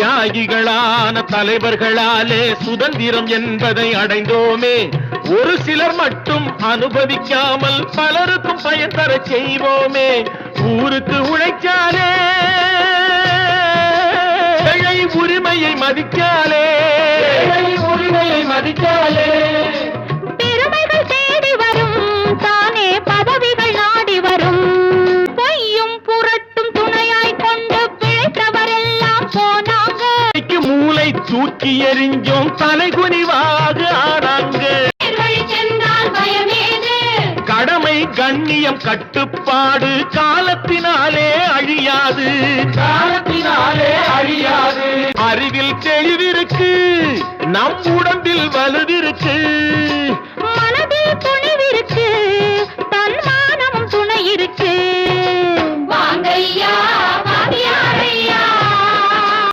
தியாகிகளான தலைவர்களாலே சுதந்திரம் என்பதை அடைந்தோமே. ஒரு சிலர் மட்டும் அனுபவிக்காமல் பலருக்கும் பயன் தர செய்வோமே. ஊருக்கு உழைச்சாலே உரிமையை மதிக்காலே உரிமையை மதிக்க தூக்கி எறிஞ்சோம் தலைகுனிவாக ஆனாங்க வழி சென்றால் பயமேது கடமை கண்ணியம் கட்டுப்பாடு காலத்தினாலே அழியாது. காலத்தினாலே அழியாது. அறிவில் தெளிவிருக்கு நம் உடம்பில் வலுவிருக்கு.